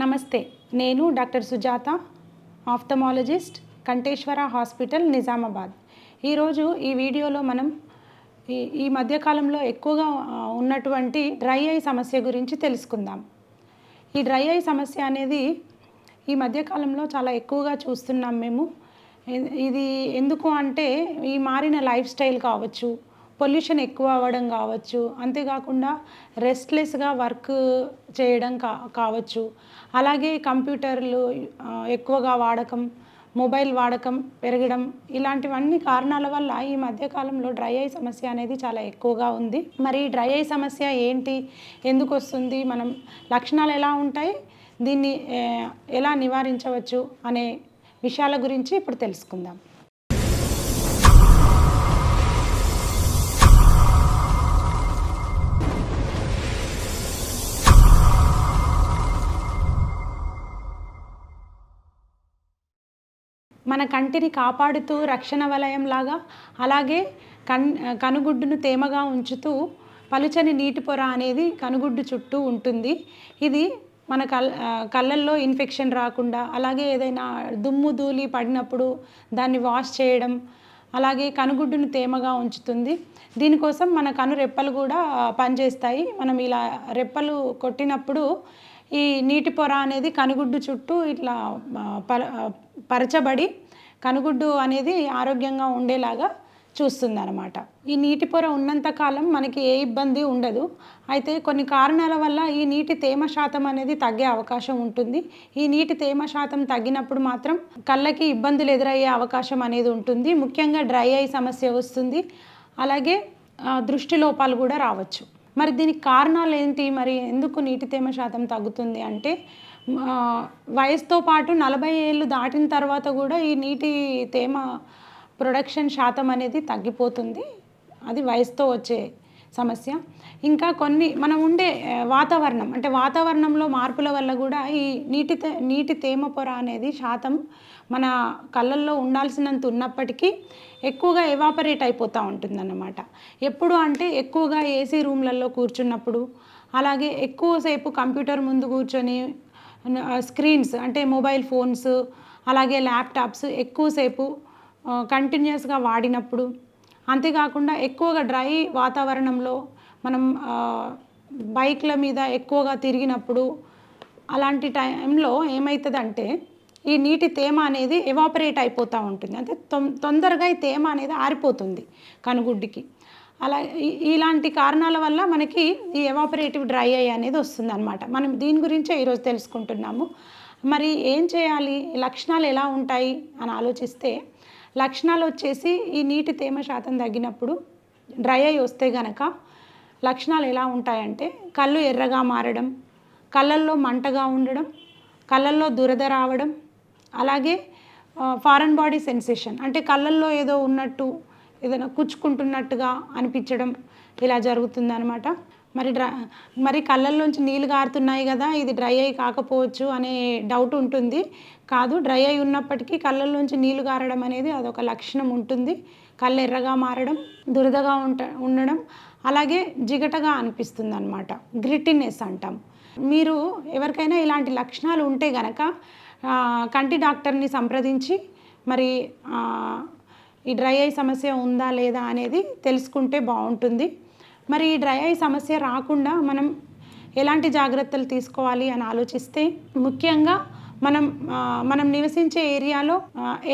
నమస్తే నేను doctor Sujatha ophthalmologist Kanteshwara hospital Nizamabad. ఈరోజు ఈ వీడియోలో మనం ఈ ఈ మధ్యకాలంలో ఎక్కువగా ఉన్నటువంటి డ్రై ఐ సమస్య గురించి తెలుసుకుందాం. ఈ డ్రై ఐ సమస్య అనేది ఈ మధ్యకాలంలో చాలా ఎక్కువగా చూస్తున్నాం మేము. ఇది ఎందుకు అంటే ఈ మారిన లైఫ్ స్టైల్ కావచ్చు పొల్యూషన్ ఎక్కువ అవ్వడం కావచ్చు అంతేకాకుండా రెస్ట్లెస్గా వర్క్ చేయడం కా కావచ్చు. అలాగే కంప్యూటర్లు ఎక్కువగా వాడకం మొబైల్ వాడకం పెరగడం ఇలాంటివన్నీ కారణాల వల్ల ఈ మధ్యకాలంలో డ్రై ఐ సమస్య అనేది చాలా ఎక్కువగా ఉంది. మరి డ్రై ఐ సమస్య ఏంటి? ఎందుకు వస్తుంది? మనం లక్షణాలు ఎలా ఉంటాయి? దీన్ని ఎలా నివారించవచ్చు? అనే విషయాల గురించి ఇప్పుడు తెలుసుకుందాం. మన కంటిని కాపాడుతూ రక్షణ వలయంలాగా అలాగే కన్ కనుగుడ్డును తేమగా ఉంచుతూ పలుచని నీటి పొర అనేది కనుగుడ్డు చుట్టూ ఉంటుంది. ఇది మన కల్ కళ్ళల్లో ఇన్ఫెక్షన్ రాకుండా అలాగే ఏదైనా దుమ్ము ధూళి పడినప్పుడు దాన్ని వాష్ చేయడం అలాగే కనుగుడ్డును తేమగా ఉంచుతుంది. దీనికోసం మన కను రెప్పలు కూడా పనిచేస్తాయి. మనం ఇలా రెప్పలు కొట్టినప్పుడు ఈ నీటి పొర అనేది కనుగుడ్డు చుట్టూ ఇట్లా ఆ, పరచబడి కనుగుడ్డు అనేది ఆరోగ్యంగా ఉండేలాగా చూస్తుంది అనమాట ఈ నీటి పొర ఉన్నంతకాలం మనకి ఏ ఇబ్బంది ఉండదు. అయితే కొన్ని కారణాల వల్ల ఈ నీటి తేమ శాతం అనేది తగ్గే అవకాశం ఉంటుంది. ఈ నీటి తేమ శాతం తగ్గినప్పుడు మాత్రం కళ్ళకి ఇబ్బందులు ఎదురయ్యే అవకాశం అనేది ఉంటుంది. ముఖ్యంగా డ్రై ఐ సమస్య వస్తుంది. అలాగే దృష్టి లోపాలు కూడా రావచ్చు. మరి దీనికి కారణాలు ఏంటి? మరి ఎందుకు నీటి తేమ శాతం తగ్గుతుంది అంటే వయసుతో పాటు నలభై ఏళ్ళు దాటిన తర్వాత కూడా ఈ నీటి తేమ ప్రొడక్షన్ శాతం అనేది తగ్గిపోతుంది. అది వయసుతో వచ్చే సమస్య. ఇంకా కొన్ని మనం ఉండే వాతావరణం అంటే వాతావరణంలో మార్పుల వల్ల కూడా ఈ నీటి నీటి తేమ పొర అనేది శాతం మన కళ్ళల్లో ఉండాల్సినంత ఉన్నప్పటికీ ఎక్కువగా ఎవాపరేట్ అయిపోతూ ఉంటుందన్నమాట. ఎప్పుడు అంటే ఎక్కువగా ఏసీ రూమ్లలో కూర్చున్నప్పుడు అలాగే ఎక్కువసేపు కంప్యూటర్ ముందు కూర్చొని స్క్రీన్స్ అంటే మొబైల్ ఫోన్స్ అలాగే ల్యాప్టాప్స్ ఎక్కువసేపు కంటిన్యూస్గా వాడినప్పుడు అంతేకాకుండా ఎక్కువగా డ్రై వాతావరణంలో మనం బైక్ల మీద ఎక్కువగా తిరిగినప్పుడు అలాంటి టైంలో ఏమవుతుందంటే ఈ నీటి తేమ అనేది ఎవాపరేట్ అయిపోతూ ఉంటుంది. అంటే తొం- తొందరగా ఈ తేమ అనేది ఆరిపోతుంది కనుగుడ్డికి. అలా ఇలాంటి కారణాల వల్ల మనకి ఈ ఎవాపరేటివ్ డ్రై ఐ అనేది వస్తుంది అనమాట మనం దీని గురించే ఈరోజు తెలుసుకుంటున్నాము. మరి ఏం చేయాలి? లక్షణాలు ఎలా ఉంటాయి? అని ఆలోచిస్తే లక్షణాలు వచ్చేసి ఈ నీటి తేమ శాతం తగ్గినప్పుడు డ్రై అయి వస్తే గనక లక్షణాలు ఎలా ఉంటాయంటే కళ్ళు ఎర్రగా మారడం కళ్ళల్లో మంటగా ఉండడం కళ్ళల్లో దురద రావడం అలాగే ఫారెన్ బాడీ సెన్సేషన్ అంటే కళ్ళల్లో ఏదో ఉన్నట్టు ఏదైనా కుచ్చుకుంటున్నట్టుగా అనిపించడం ఇలా జరుగుతుందనమాట మరి డ్రై మరి కళ్ళల్లోంచి నీళ్ళు గారుతున్నాయి కదా ఇది డ్రై అయి కాకపోవచ్చు అనే డౌట్ ఉంటుంది. కాదు డ్రై అయి ఉన్నప్పటికీ కళ్ళల్లోంచి నీళ్ళు గారడం అనేది అదొక లక్షణం ఉంటుంది. కళ్ళు ఎర్రగా మారడం దురదగా ఉంట ఉండడం అలాగే జిగటగా అనిపిస్తుంది అనమాట గ్రిటినెస్ అంటాం. మీరు ఎవరికైనా ఇలాంటి లక్షణాలు ఉంటే గనక కంటి డాక్టర్ని సంప్రదించి మరి ఈ డ్రై ఐ సమస్య ఉందా లేదా అనేది తెలుసుకుంటే బాగుంటుంది. మరి ఈ డ్రై ఐ సమస్య రాకుండా మనం ఎలాంటి జాగ్రత్తలు తీసుకోవాలి అని ఆలోచిస్తే ముఖ్యంగా మనం మనం నివసించే ఏరియాలో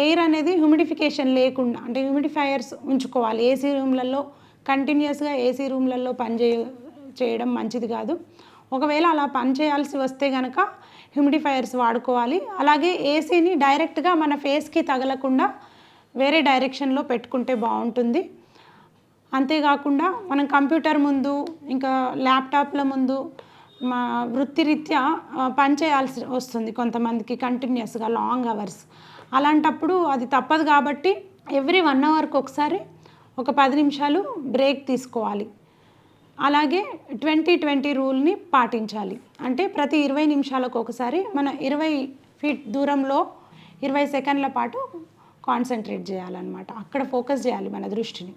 ఎయిర్ అనేది హ్యూమిడిఫికేషన్ లేకుండా అంటే హ్యూమిడిఫైయర్స్ ఉంచుకోవాలి. ఏసీ రూమ్లలో కంటిన్యూస్గా ఏసీ రూమ్లలో పనిచే చేయడం మంచిది కాదు. ఒకవేళ అలా పని చేయాల్సి వస్తే కనుక హ్యూమిడిఫైయర్స్ వాడుకోవాలి. అలాగే ఏసీని డైరెక్ట్గా మన ఫేస్కి తగలకుండా వేరే డైరెక్షన్లో పెట్టుకుంటే బాగుంటుంది. అంతేకాకుండా మనం కంప్యూటర్ ముందు ఇంకా ల్యాప్టాప్ల ముందు మా వృత్తిరీత్యా పనిచేయాల్సి పని చేయాల్సి వస్తుంది కొంతమందికి కంటిన్యూస్గా లాంగ్ అవర్స్ అలాంటప్పుడు అది తప్పదు కాబట్టి ఎవ్రీ వన్ అవర్కి ఒకసారి ఒక పది నిమిషాలు బ్రేక్ తీసుకోవాలి. అలాగే ట్వంటీ ట్వంటీ రూల్ని పాటించాలి. అంటే ప్రతి ఇరవై నిమిషాలకు ఒకసారి మన ఇరవై ఫీట్ దూరంలో ఇరవై సెకండ్ల పాటు కాన్సన్ట్రేట్ చేయాలన్నమాట. అక్కడ ఫోకస్ చేయాలి మన దృష్టిని.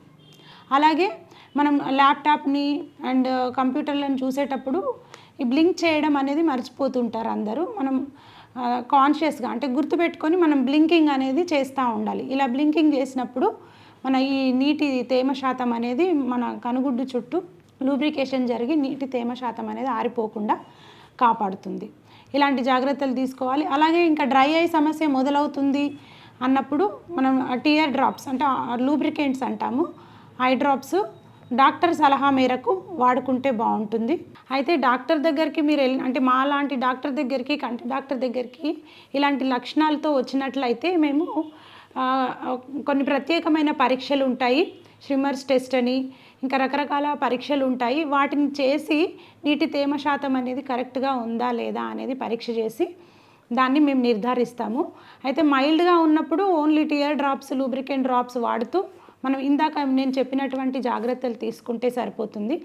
అలాగే మనం ల్యాప్టాప్ని అండ్ కంప్యూటర్లను చూసేటప్పుడు ఈ బ్లింక్ చేయడం అనేది మర్చిపోతుంటారు అందరూ. మనం uh, కాన్షియస్గా అంటే గుర్తుపెట్టుకొని మనం బ్లింకింగ్ అనేది చేస్తూ ఉండాలి. ఇలా బ్లింకింగ్ చేసినప్పుడు మన ఈ నీటి తేమ శాతం అనేది మన కనుగుడ్డు చుట్టూ లూబ్రికేషన్ జరిగి నీటి తేమ శాతం అనేది ఆరిపోకుండా కాపాడుతుంది. ఇలాంటి జాగ్రత్తలు తీసుకోవాలి. అలాగే ఇంకా డ్రై ఐ సమస్య మొదలవుతుంది. అన్నప్పుడు మనం టీఆర్ డ్రాప్స్ అంటే లూబ్రికెంట్స్ అంటాము. ఐ డ్రాప్స్ డాక్టర్ సలహా మేరకు వాడుకుంటే బాగుంటుంది. అయితే డాక్టర్ దగ్గరికి మీరు వెళ్ళి అంటే మా లాంటి డాక్టర్ దగ్గరికి కంటి డాక్టర్ దగ్గరికి ఇలాంటి లక్షణాలతో వచ్చినట్లయితే మేము కొన్ని ప్రత్యేకమైన పరీక్షలు ఉంటాయి. స్విమ్మర్స్ టెస్ట్ అని ఇంకా రకరకాల పరీక్షలు ఉంటాయి. వాటిని చేసి నీటి తేమ శాతం అనేది కరెక్ట్గా ఉందా లేదా అనేది పరీక్ష చేసి దాన్ని మేము నిర్ధారిస్తాము. అయితే మైల్డ్గా ఉన్నప్పుడు only tear drops lubricant drops వాడుతూ మనం ఇందాక నేను చెప్పినటువంటి జాగ్రత్తలు తీసుకుంటే సరిపోతుంది.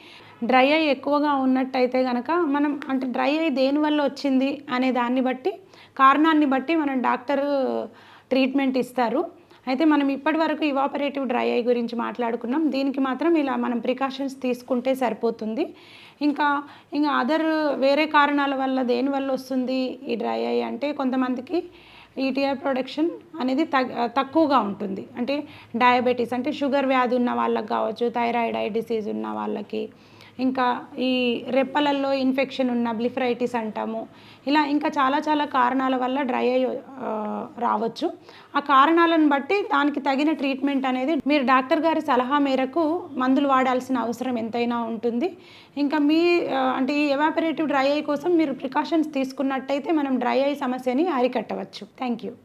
డ్రై అయి ఎక్కువగా ఉన్నట్టయితే కనుక మనం అంటే డ్రై అయి దేనివల్ల వచ్చింది అనే దాన్ని బట్టి కారణాన్ని బట్టి మనం డాక్టర్ ట్రీట్మెంట్ ఇస్తారు. అయితే మనం ఇప్పటి వరకు ఇవాపరేటివ్ డ్రై ఐ గురించి మాట్లాడుకున్నాం. దీనికి మాత్రం ఇలా మనం ప్రికాషన్స్ తీసుకుంటే సరిపోతుంది. ఇంకా ఇంకా అదర్ వేరే కారణాల వల్ల దేని వల్ల వస్తుంది ఈ డ్రై ఐ అంటే కొంతమందికి ఈటీఆర్ ప్రొడక్షన్ అనేది తగ్ తక్కువగా ఉంటుంది. అంటే డయాబెటీస్ అంటే షుగర్ వ్యాధి ఉన్న వాళ్ళకి కావచ్చు థైరాయిడ్ ఐ డిసీజ్ ఉన్న వాళ్ళకి ఇంకా ఈ రెప్పలల్లో ఇన్ఫెక్షన్ ఉన్న బ్లిఫరైటిస్ అంటాము. ఇలా ఇంకా చాలా చాలా కారణాల వల్ల డ్రై ఐ రావచ్చు. ఆ కారణాలను బట్టి దానికి తగిన ట్రీట్మెంట్ అనేది మీరు డాక్టర్ గారి సలహా మేరకు మందులు వాడాల్సిన అవసరం ఎంతైనా ఉంటుంది. ఇంకా మీ అంటే ఈ ఎవాపరేటివ్ డ్రై ఐ కోసం మీరు ప్రికాషన్స్ తీసుకున్నట్టయితే మనం డ్రై ఐ సమస్యని అరికట్టవచ్చు. Thank you.